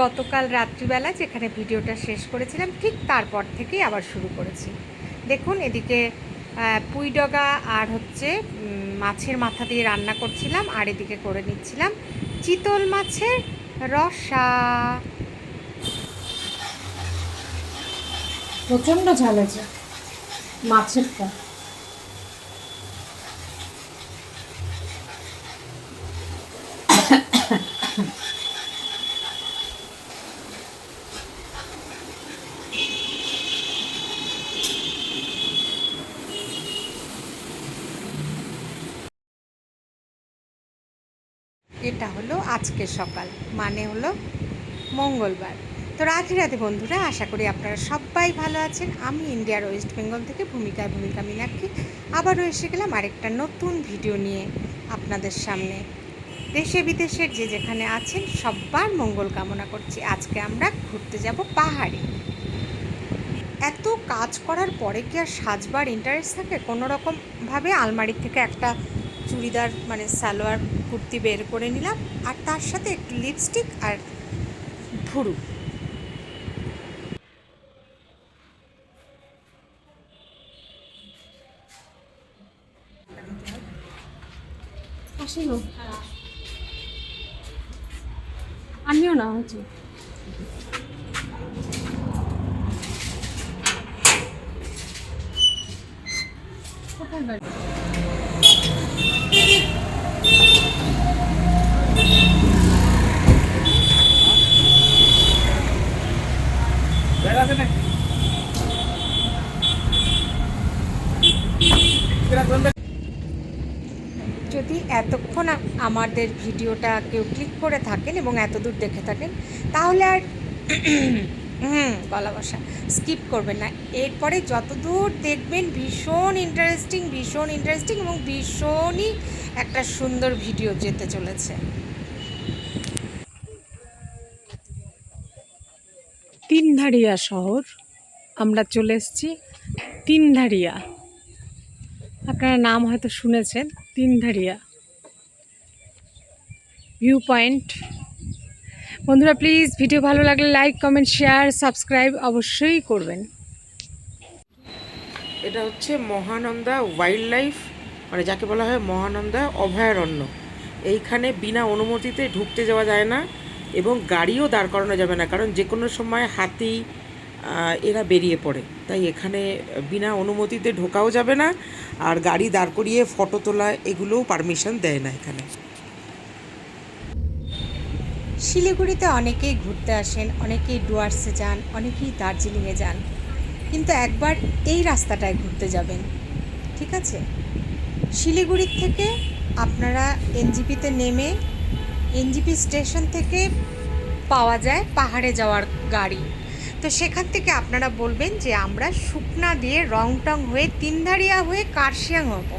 গতকাল রাত্রিবেলা যেখানে ভিডিওটা শেষ করেছিলাম, ঠিক তারপর থেকেই আবার শুরু করেছি। দেখুন, এদিকে পুঁইডগা আর হচ্ছে মাছের মাথা দিয়ে রান্না করছিলাম, আর এদিকে করে নিচ্ছিলাম চিতল মাছের রসা। প্রচণ্ড ঝাল আছে মাছেরটা এটা হলো আজকে সকাল মানে হলো মঙ্গলবার। তো রাধে রাধে বন্ধুরা, আশা করি আপনারা সবাই ভালো আছেন। আমি ইন্ডিয়ার ওয়েস্ট বেঙ্গল থেকে ভূমিকায় ভূমিকা মিনাক্ষী। আবারও এসে গেলাম আরেকটা নতুন ভিডিও নিয়ে আপনাদের সামনে। দেশে বিদেশের যে যেখানে আছেন সবার মঙ্গল কামনা করছি। আজকে আমরা ঘুরতে যাব পাহাড়ে। এত কাজ করার পরে কি আর সাজবার ইন্টারেস্ট থাকে? কোনো রকমভাবে আলমারি থেকে একটা চুড়িদার মানে সালোয়ার কুর্তি বের করে নিলাম আর তার সাথে একটু লিপস্টিক আর ভুরু। আমিও না হচ্ছে কোথায় যদি এতক্ষণ আমাদের ভিডিওটা কেউ ক্লিক করে থাকেন এবং এত দূর দেখে থাকেন, তাহলে আর হুম, গলা বসা। স্কিপ করবেন না। এরপরে যতদূর দেখবেন ভীষণ ইন্টারেস্টিং ভীষণ ইন্টারেস্টিং এবং ভীষণই একটা সুন্দর ভিডিও যেতে চলেছে। তিনধারিয়া শহর। আমরা চলে এসেছি তিনধারিয়া। আপনারা নাম হয়তো শুনেছেন, তিনধারিয়া। ভিউ পয়েন্ট বন্ধুরা প্লিজ ভিডিও ভালো লাগলে লাইক কমেন্ট শেয়ার সাবস্ক্রাইব অবশ্যই করবেন। এটা হচ্ছে মহানন্দা ওয়াইল্ড লাইফ মানে যাকে বলা হয় মহানন্দা অভয়ারণ্য। এইখানে বিনা অনুমতিতে ঢুকতে যাওয়া যায় না। এবং গাড়িও দাঁড় করানো যাবে না, কারণ যে কোনো সময় হাতি এরা বেরিয়ে পড়ে। তাই এখানে বিনা অনুমতিতে ঢোকাও যাবে না, আর গাড়ি দাঁড় করিয়ে ফটো তোলা এগুলোও পারমিশন দেয় না এখানে। শিলিগুড়িতে অনেকেই ঘুরতে আসেন, অনেকেই ডুয়ার্সে যান, অনেকেই দার্জিলিংয়ে যান। কিন্তু একবার এই রাস্তাটায় ঘুরতে যাবেন, ঠিক আছে? শিলিগুড়ির থেকে আপনারা এনজিপিতে নেমে এনজিপি স্টেশন থেকে পাওয়া যায় পাহাড়ে যাওয়ার গাড়ি। তো সেখান থেকে আপনারা বলবেন যে আমরা শুকনা দিয়ে রং টং হয়ে তিনধারিয়া হয়ে কার্শিয়াং হব।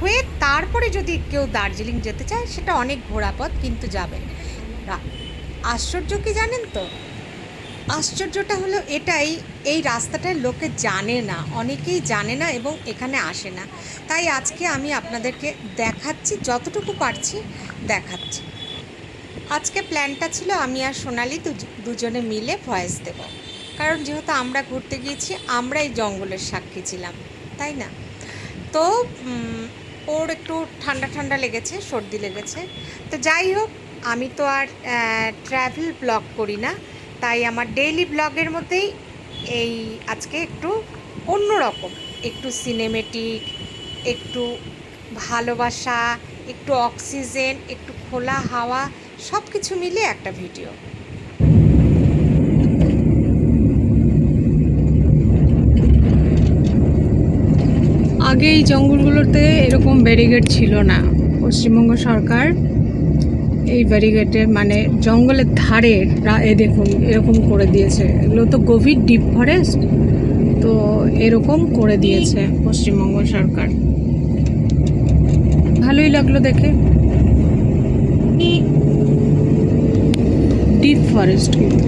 হয়ে তারপরে যদি কেউ দার্জিলিং যেতে চায় সেটা অনেক ঘোরাপথ কিন্তু যাবেন। আশ্চর্য কি জানেন তো? আশ্চর্যটা হলো এটাই, এই রাস্তাটায় লোকে জানে না, অনেকেই জানে না এবং এখানে আসে না। তাই আজকে আমি আপনাদেরকে দেখাচ্ছি, যতটুকু পারছি দেখাচ্ছি। আজকে প্ল্যানটা ছিল আমি আর সোনালি দুজ- দুজনে মিলে ভয়েস দেব। কারণ যেহেতু আমরা ঘুরতে গিয়েছি, আমরাই জঙ্গলের সাক্ষী ছিলাম, তাই না? তো ওর একটু ঠান্ডা ঠান্ডা লেগেছে, সর্দি লেগেছে। তো যাই হোক, আমি তো আর ট্র্যাভেল ব্লগ করি না। তাই আমার ডেইলি ব্লগের মধ্যেই এই আজকে একটু অন্যরকম। একটু সিনেমেটিক একটু ভালোবাসা, একটু অক্সিজেন একটু খোলা হাওয়া সব কিছু মিলে একটা ভিডিও আগে এই জঙ্গলগুলোতে এরকম ব্যারিগেড ছিল না। পশ্চিমবঙ্গ সরকার এই ব্যারিগেটের মানে জঙ্গলের ধারে এ দেখুন, এরকম করে দিয়েছে। এগুলো তো গভীর ডিপ ফরেস্ট, তো এরকম করে দিয়েছে পশ্চিমবঙ্গ সরকার। ভালোই লাগল দেখে। ডিপ ফরেস্ট কিন্তু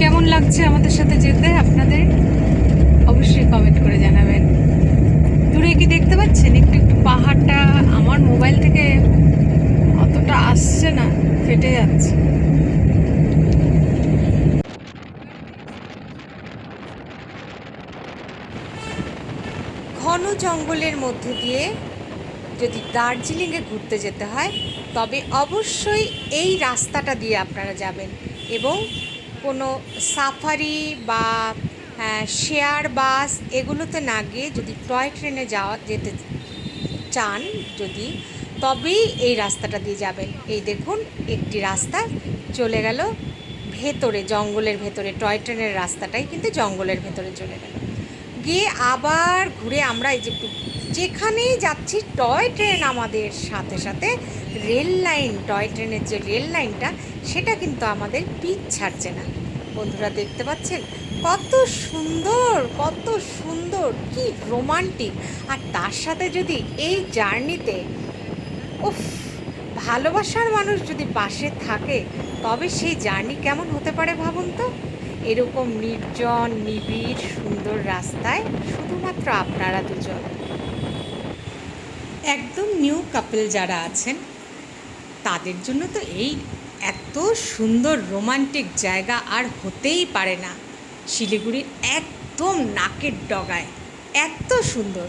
কেমন লাগছে আমাদের সাথে যেতে আপনাদের অবশ্যই কমেন্ট করে জানাবেন দূরে কি দেখতে পাচ্ছেন একটু একটু পাহাড়টা আমার মোবাইল থেকে জঙ্গলের মধ্যে দিয়ে যদি দার্জিলিংয়ে ঘুরতে যেতে হয়, তবে অবশ্যই এই রাস্তাটা দিয়ে আপনারা যাবেন এবং কোনো সাফারি বা শেয়ার বাস এগুলোতে না গিয়ে যদি টয় ট্রেনে যাওয়া, যেতে চান যদি, তবেই এই রাস্তাটা দিয়ে যাবেন। এই দেখুন, একটি রাস্তা চলে গেল ভেতরে, জঙ্গলের ভেতরে, টয় ট্রেনের রাস্তাটাই কিন্তু জঙ্গলের ভেতরে চলে গেল। গিয়ে আবার ঘুরে আমরা এই যে যেখানেই যাচ্ছি টয় ট্রেন আমাদের সাথে সাথে রেল লাইন, টয় ট্রেনের যে রেল লাইনটা, সেটা কিন্তু আমাদের পিচ ছাড়ছে না। বন্ধুরা দেখতে পাচ্ছেন? কত সুন্দর কত সুন্দর, কি রোমান্টিক। আর তার সাথে যদি এই জার্নিতে, উফ, ভালোবাসার মানুষ যদি পাশে থাকে, তবে সেই জার্নি কেমন হতে পারে ভাবুন তো? এরকম নির্জন, নিবিড়, সুন্দর রাস্তায় শুধুমাত্র আপনারা দুজন। একদম নিউ কাপল যারা আছেন, তাদের জন্য তো এই এত সুন্দর রোমান্টিক জায়গা আর হতেই পারে না। শিলিগুড়ির একদম নাকের ডগায়, এত সুন্দর।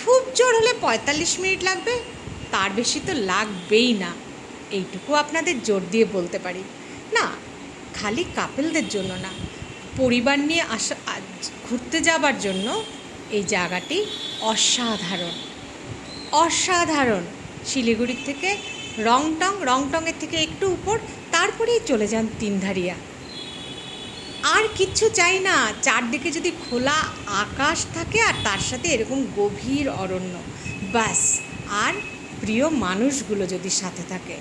খুব জোর হলে পঁয়তাল্লিশ মিনিট লাগবে, তার বেশি তো লাগবেই না। এইটুকু আপনাদের জোর দিয়ে বলতে পারি। না খালি কাপেলদের জন্য না, পরিবার নিয়ে আসা ঘুরতে যাবার জন্য এই জায়গাটি অসাধারণ। অসাধারণ। শিলিগুড়ির থেকে রংটং, রংটংয়ের থেকে একটু উপর, তারপরেই চলে যান তিনধারিয়া। আর কিচ্ছু চাই না, চারদিকে যদি খোলা আকাশ থাকে আর তার সাথে এরকম গভীর অরণ্য, ব্যাস। আর প্রিয় মানুষগুলো যদি সাথে থাকে।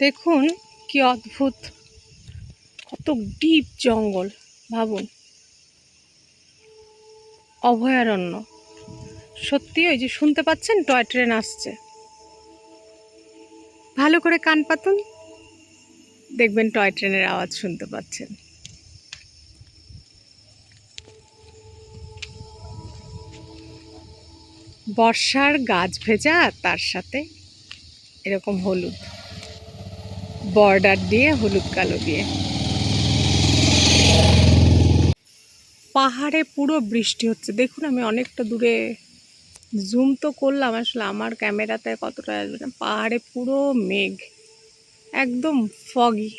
দেখুন কি অদ্ভুত। কত ডিপ জঙ্গল, ভাবুন। অভয়ারণ্য। সত্যি ওই যে শুনতে পাচ্ছেন? টয় ট্রেন আসছে। ভালো করে কান পাতুন। দেখবেন টয় ট্রেনের আওয়াজ শুনতে পাচ্ছেন। বর্ষার গাছ ভেজা, তার সাথে এরকম হলুদ। বর্ডার দিয়ে, হলুদ কালো দিয়ে। পাহাড়ে পুরো বৃষ্টি হচ্ছে। দেখুন আমি অনেকটা দূরে জুম তো করলাম, আসলে আমার ক্যামেরাতে কতটা আসবে না। পাহাড়ে পুরো মেঘ, একদম ফগি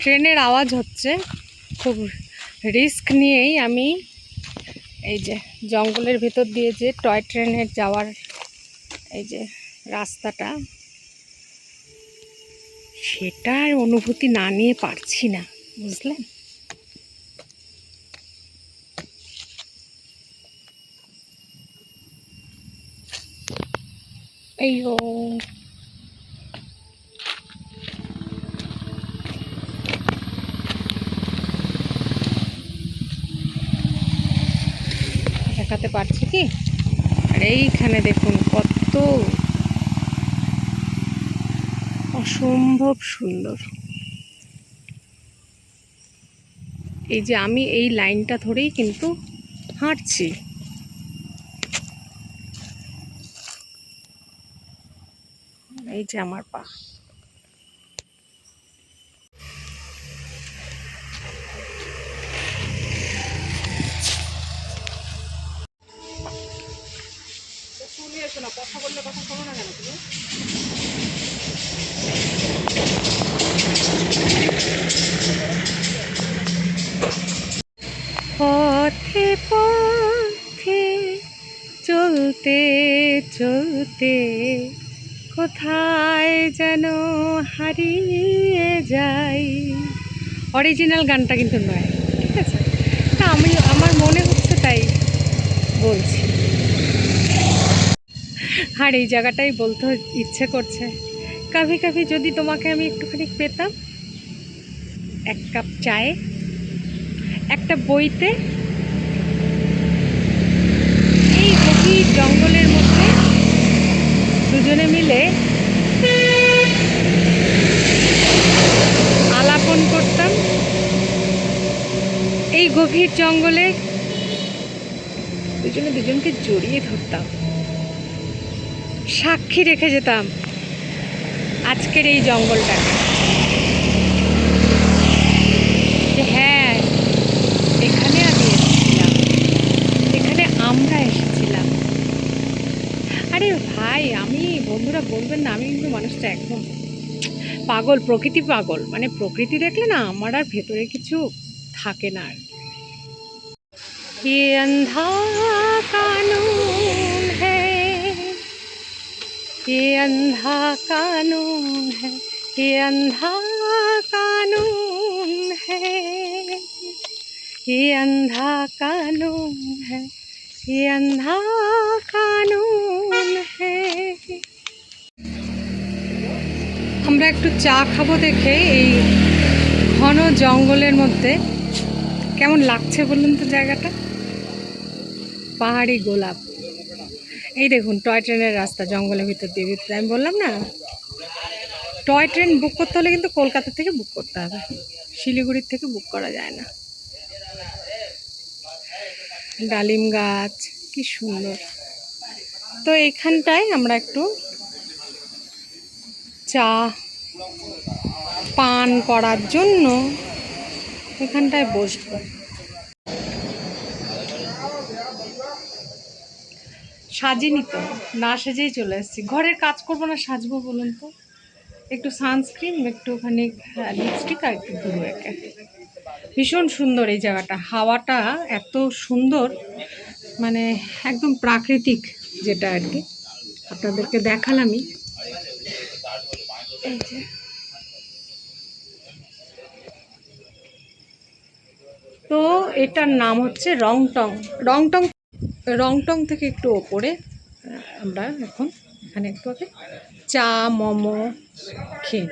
ট্রেনের আওয়াজ হচ্ছে, খুব রিস্ক নিয়েই আমি এই যে জঙ্গলের ভেতর দিয়ে যে টয় ট্রেনের যাওয়ার এই যে রাস্তাটা, সেটার অনুভূতি না নিয়ে পারছি না, বুঝলেন? এইও দেখাতে পারছি কি? আর এইখানে দেখুন কত অসম্ভব সুন্দর। এই যে আমি এই লাইনটা ধরেই কিন্তু হাঁটছি। এই যে আমার পা। কথা বললে কথা শোনো না কেন তুমি? পথে পথে চলতে চলতে কোথায় যেন হারিয়ে যাই। অরিজিনাল গানটা কিন্তু নয়, ঠিক আছে? তা আমি, আমার মনে হচ্ছে তাই বলছি। আর এই জায়গাটাই বলতে ইচ্ছে করছে। কাভি কাভি, যদি তোমাকে আমি একটুখানি পেতাম, এক কাপ চায়ে, একটা বইতে, এই গভীর জঙ্গলের মধ্যে দুজনে মিলে আলাপন করতাম। এই গভীর জঙ্গলে দুজনে দুজনকে জড়িয়ে ধরতাম। সাক্ষী রেখে যেতাম আজকের এই জঙ্গলটা। হ্যাঁ এখানে আমি এসেছিলাম। এখানে আমরা এসেছিলাম। আরে ভাই, আমি, বন্ধুরা বলবেন না, আমি কিন্তু মানুষটা একদম পাগল, প্রকৃতি পাগল। মানে প্রকৃতি দেখলে না আমার আর ভেতরে কিছু থাকে না আর কি। অন্ধা কানু ये अंधा कानून है ये अंधा कानून है ये अंधा कानून है ये अंधा कानून है আমরা একটু চা খাবো দেখে এই ঘন জঙ্গলের মধ্যে কেমন লাগছে বলুন তো জায়গাটা পাহাড়ি গোলাপ এই দেখুন টয় ট্রেনের রাস্তা, জঙ্গলের ভিতর দিয়ে ভিতরে। আমি বললাম না টয় ট্রেন বুক করতে হলে কিন্তু কলকাতা থেকে বুক করতে হবে। শিলিগুড়ির থেকে বুক করা যায় না। ডালিম গাছ, কি সুন্দর। তো এইখানটায় আমরা একটু চা, পান করার জন্য এখানটায় বসবো। সাজিনি তো না সেজেই চলে এসেছি ঘরের কাজ করব না, সাজবো বলুন তো? একটু সানস্ক্রিন একটুখানি লিপস্টিক আর একটু গুঁড়ো এঁকে ভীষণ সুন্দর এই জায়গাটা। হাওয়াটা এত সুন্দর মানে একদম প্রাকৃতিক যেটা আর কি। আপনাদেরকে দেখালামই। তো এটার নাম হচ্ছে রংটং। রংটং রংটং থেকে একটু ওপরে, আমরা এখন এখানে একটু আগে চা, মোমো খেয়ে।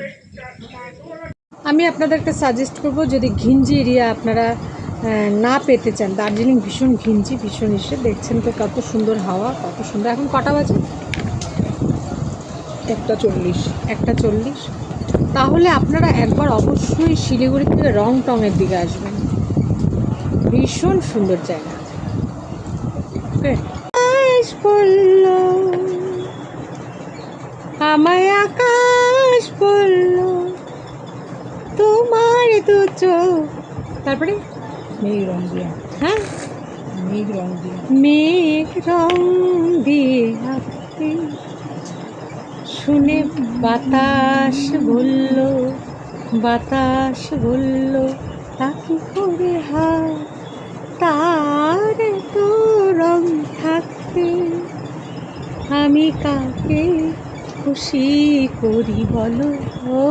আমি আপনাদেরকে সাজেস্ট করব, যদি ঘিঞ্জি এরিয়া আপনারা না পেতে চান, দার্জিলিং ভীষণ ঘিঞ্জি, ভীষণ এসে দেখছেন তো কত সুন্দর হাওয়া, কত সুন্দর। এখন কটা বাজে? একটা চল্লিশ। একটা চল্লিশ। তাহলে আপনারা একবার অবশ্যই শিলিগুড়ি থেকে রং টংয়ের দিকে আসবেন। ভীষণ সুন্দর জায়গা। আকাশ বলল আমায় আকাশ বলল তোমার দু চোখ। তারপরে মেঘ রং দিয়া। হ্যাঁ? মেঘ রং দিয়া। মেঘ রং দিয়ে আঁকতে শুনে বাতাস বলল বাতাস বলল, তাকে করে হাত, তার তো রং থাকতে আমি কাকে খুশি করি বলো ও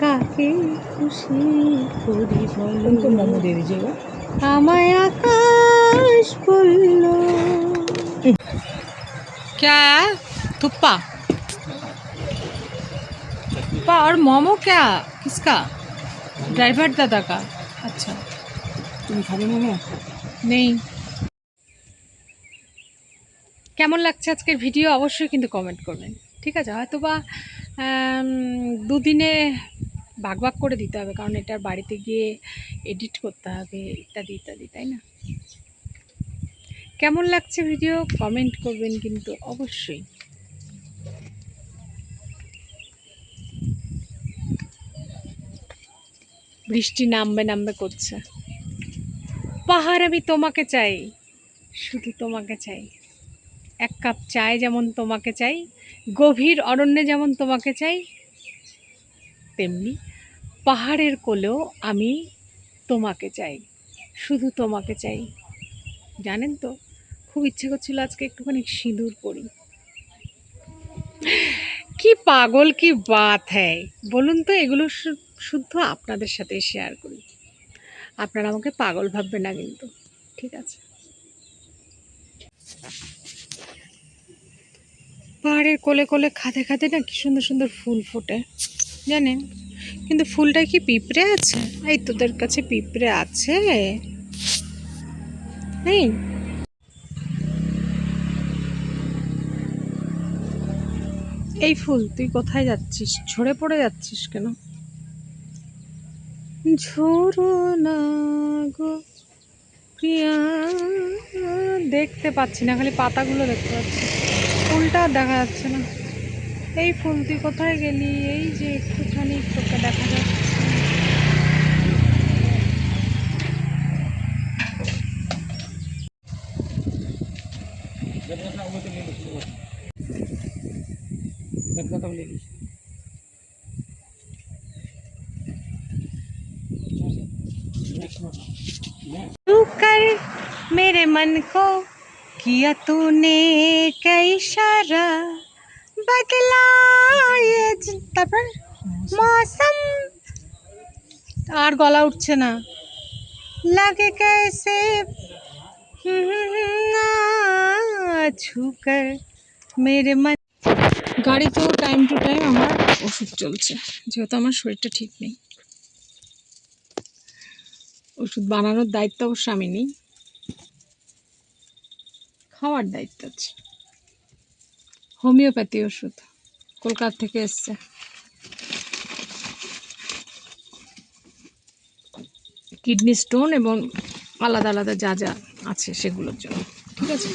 কাকে খুশি করি বলো তো মোমো দিয়ে দিয়েছে আমায় आकाश बोलो क्या है थुप्पा थुप्पा और मोमो क्या किसका ड्राइवर दादा का अच्छा তুমি খাবে মোমো নেই কেমন লাগছে আজকের ভিডিও অবশ্যই কিন্তু কমেন্ট করবেন। ঠিক আছে? হয়তো বা দুদিনে ভাগ ভাগ করে দিতে হবে, কারণ এটার বাড়িতে গিয়ে এডিট করতে হবে, ইত্যাদি ইত্যাদি, তাই না? কেমন লাগছে ভিডিও কমেন্ট করবেন কিন্তু অবশ্যই। বৃষ্টি নামবে নামবে করছে। পাহাড় আমি তোমাকে চাই, শুধু তোমাকে চাই। এক কাপ চায় যেমন তোমাকে চাই, গভীর অরণ্যে যেমন তোমাকে চাই, তেমনি পাহাড়ের কোলেও আমি তোমাকে চাই, শুধু তোমাকে চাই। জানেন তো, খুব ইচ্ছে করছিল আজকে একটুখানি সিঁদুর পরি। কি পাগল, কি বাত হ্যায় বলুন তো, এগুলো শুদ্ধ আপনাদের সাথে শেয়ার করি। আপনারা আমাকে পাগল ভাববে না কিন্তু, ঠিক আছে? পাহাড়ের কোলে কোলে খাতে খাতে না কি সুন্দর সুন্দর ফুল ফোটে, জানেন? কিন্তু ফুলটা কি পিঁপড়ে আছে? এই তোদের কাছে পিঁপড়ে আছে? নেই এই ফুল, তুই কোথায় যাচ্ছিস? ঝরে পড়ে যাচ্ছিস কেন? ঝোরো না গো, প্রিয়া, দেখতে পাচ্ছি না, খালি পাতাগুলো দেখতে পাচ্ছি। ফুলটা আর দেখা যাচ্ছে না এই ফুল তুই কোথায় গেলি এই যে একটুখানি তোকে দেখা যাচ্ছে तो ले ली तू कर मेरे मन को किया तूने कई इशारा बदला ये ज- তারপর मौसम আর গলা উঠছে না लगे कैसे छूकर मेरे मन গাড়িতেও টাইম টু টাইম আমার ওষুধ চলছে যেহেতু আমার শরীরটা ঠিক নেই ওষুধ বানানোর দায়িত্ব অবশ্য আমি নিই খাওয়ার দায়িত্ব আছে। হোমিওপ্যাথি ওষুধ কলকাতা থেকে এসছে। কিডনি স্টোন এবং আলাদা আলাদা যা যা আছে সেগুলোর জন্য। ঠিক আছে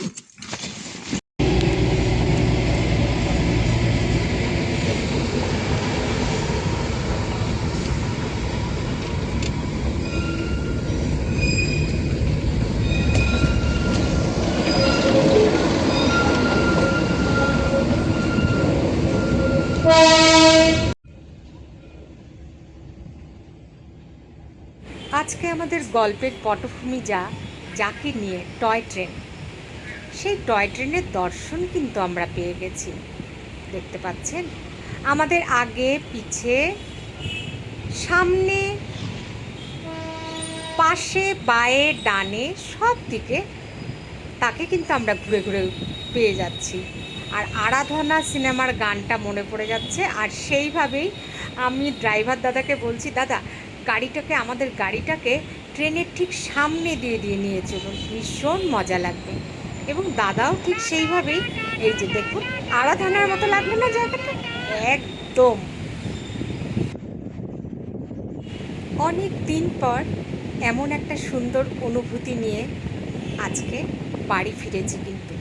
আজকে আমাদের গল্পের পটভূমি যা, যাকে নিয়ে টয় ট্রেন। সেই টয় ট্রেনের দর্শন কিন্তু আমরা পেয়ে গেছি। দেখতে পাচ্ছেন? আমাদের আগে, পিছে, সামনে, পাশে, বায়ে, ডানে সব দিকে তাকে কিন্তু আমরা ঘুরে ঘুরে পেয়ে যাচ্ছি। আর আরাধনা সিনেমার গানটা মনে পড়ে যাচ্ছে। আর সেইভাবেই আমি ড্রাইভার দাদাকে বলছি, দাদা, গাড়িটাকে, আমাদের গাড়িটাকে ট্রেনের ঠিক সামনে দিয়ে দিয়ে নিয়ে চলুন ভীষণ মজা লাগবে। এবং দাদাও ঠিক সেইভাবেই এই যে দেখুন, আরাধনার মতো লাগল না জায়গাটা? একদম। অনেক দিন পর এমন একটা সুন্দর অনুভূতি নিয়ে আজকে বাড়ি ফিরেছি কিন্তু।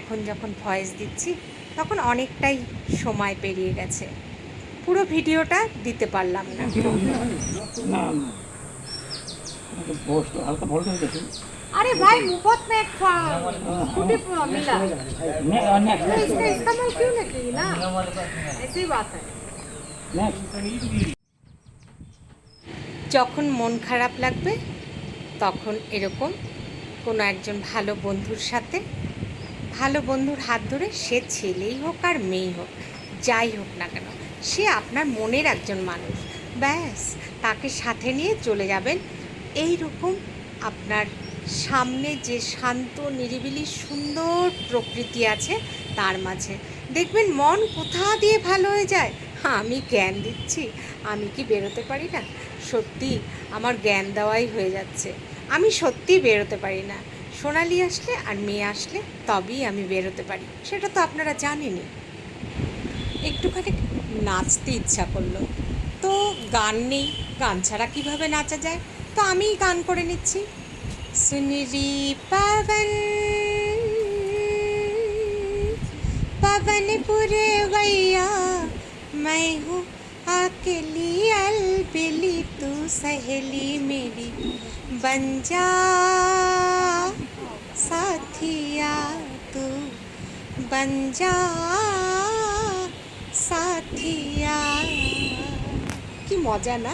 এখন যখন ভয়েস দিচ্ছি, তখন অনেকটাই সময় পেরিয়ে গেছে। পুরো ভিডিওটা দিতে পারলাম না। ना पोस्ट हल्का बोल के देखो अरे भाई मुफ्त में एक स्कूटी मिला नेक्स्ट तो इसका इस्तेमाल क्यों नहीं की ना ऐसी बात है नेक्स्ट যখন মন খারাপ লাগবে তখন এরকম কোনো একজন ভালো বন্ধুর সাথে ভালো বন্ধুর হাত ধরে সে ছেলেই হোক আর মেয়েই হোক যাই হোক না কেন সে আপনার মনের একজন মানুষ ব্যাস তাকে সাথে নিয়ে চলে যাবেন এই রকম আপনার সামনে যে শান্ত, নিরিবিলি, সুন্দর প্রকৃতি আছে, তার মাঝে। দেখবেন মন কোথা দিয়ে ভালো হয়ে যায়? আমি জ্ঞান দিচ্ছি। আমি কি বেরোতে পারি না? সত্যি, আমার জ্ঞান দেওয়াই হয়ে যাচ্ছে। আমি সত্যিই বেরোতে পারি না। সোনালি আসলে আর মেয়ে আসলে তবেই আমি বেরোতে পারি। সেটা তো আপনারা জানেনই। একটুখানি নাচতে ইচ্ছা করল। তো গান নেই। গান ছাড়া কীভাবে নাচা যায়? তো আমিই গান করে নিচ্ছি সুনরি পবন पवन पुरवैया मैं हूँ अकेली अलबिली तू सहेली मेरी बन जा साथिया तू बन जा साथिया কি মজা না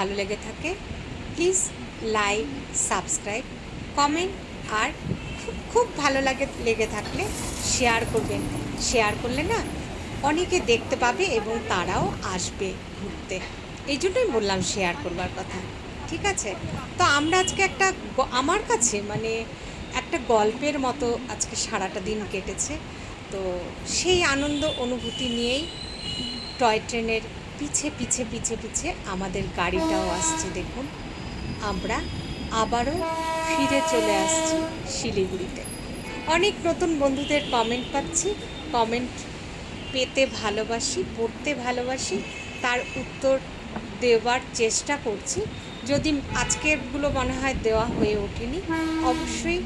ভালো লেগে থাকে প্লিজ লাইক সাবস্ক্রাইব কমেন্ট আর খুব খুব ভালো লাগে, লেগে থাকলে শেয়ার করবেন। শেয়ার করলে না অনেকে দেখতে পাবে এবং তারাও আসবে ঘুরতে। এই জন্যই বললাম শেয়ার করবার কথা, ঠিক আছে? তো আমরা আজকে একটা আমার কাছে মানে একটা গল্পের মতো আজকে সারাটা দিন কেটেছে। তো সেই আনন্দ, অনুভূতি নিয়েই টয় ট্রেনের পিছে পিছে পিছে পিছে আমাদের গাড়িটাও আসছে, দেখুন। আমরা আবারও ফিরে চলে আসছি শিলিগুড়িতে। অনেক নতুন বন্ধুদের কমেন্ট পাচ্ছি। কমেন্ট পেতে ভালোবাসি, পড়তে ভালোবাসি, তার উত্তর দেওয়ার চেষ্টা করছি। যদি আজকেরগুলো মনে হয় দেওয়া হয়ে ওঠেনি, অবশ্যই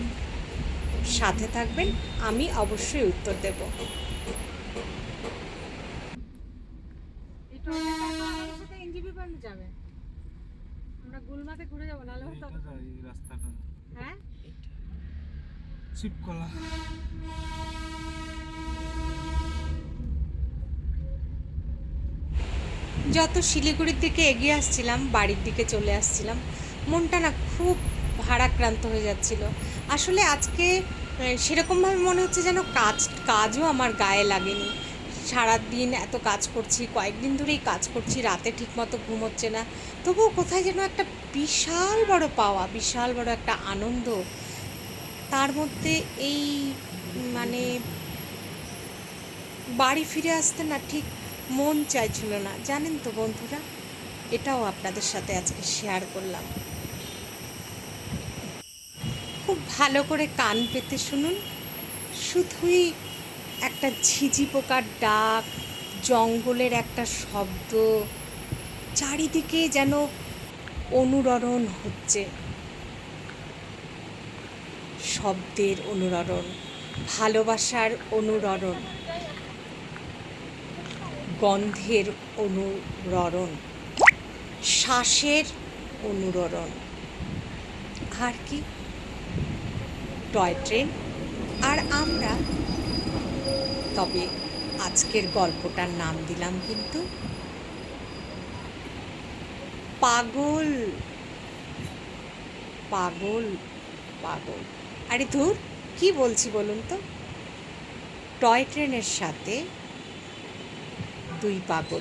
সাথে থাকবেন। আমি অবশ্যই উত্তর দেব। যাবে। আমরা গুলমাতে ঘুরে যাব নাহলে হয়তো এই রাস্তাটা। হ্যাঁ? শিবকলা। যত শিলিগুড়ির দিকে এগিয়ে আসছিলাম বাড়ির দিকে চলে আসছিলাম মনটা না খুব ভারাক্রান্ত হয়ে যাচ্ছিল। আসলে আজকে সেরকমভাবে মনে হচ্ছে যেন কাজ কাজও আমার গায়ে লাগেনি। সারাদিন এত কাজ করছি, কয়েকদিন ধরেই কাজ করছি, রাতে ঠিকমতো ঘুম হচ্ছে না। তবুও কোথায় যেন একটা বিশাল বড় পাওয়া, বিশাল বড় একটা আনন্দ। তার মধ্যে এই মানে বাড়ি ফিরে আসতে না ঠিক মন চাইছিল না। জানেন তো বন্ধুরা, এটাও আপনাদের সাথে আজকে শেয়ার করলাম। খুব ভালো করে কান পেতে শুনুন। শুধুই একটা ঝিঝি পোকার ডাক, জঙ্গলের একটা শব্দ, চারিদিকে যেন অনুরণন হচ্ছে। শব্দের অনুরণন, ভালোবাসার অনুরণন, গন্ধের অনুরণন, শ্বাসের অনুরণন। আর কি? Toy train. আর আমরা তবে আজকের গল্পটার নাম দিলাম কিন্তু পাগল। পাগল পাগল। আরে ধুর, কি বলছি বলুন তো? টয় ট্রেনের সাথে দুই পাগল।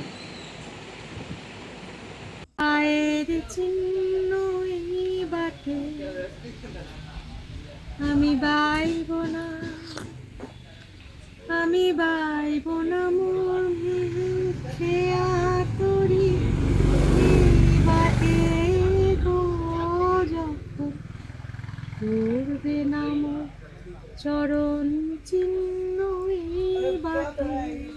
পায়ের চিহ্ন বাটে। আমি বাইব না। আমি বাইব না মোর খেয়া তরি বাটে করবে নাম চরণ চিহ্ন বাটে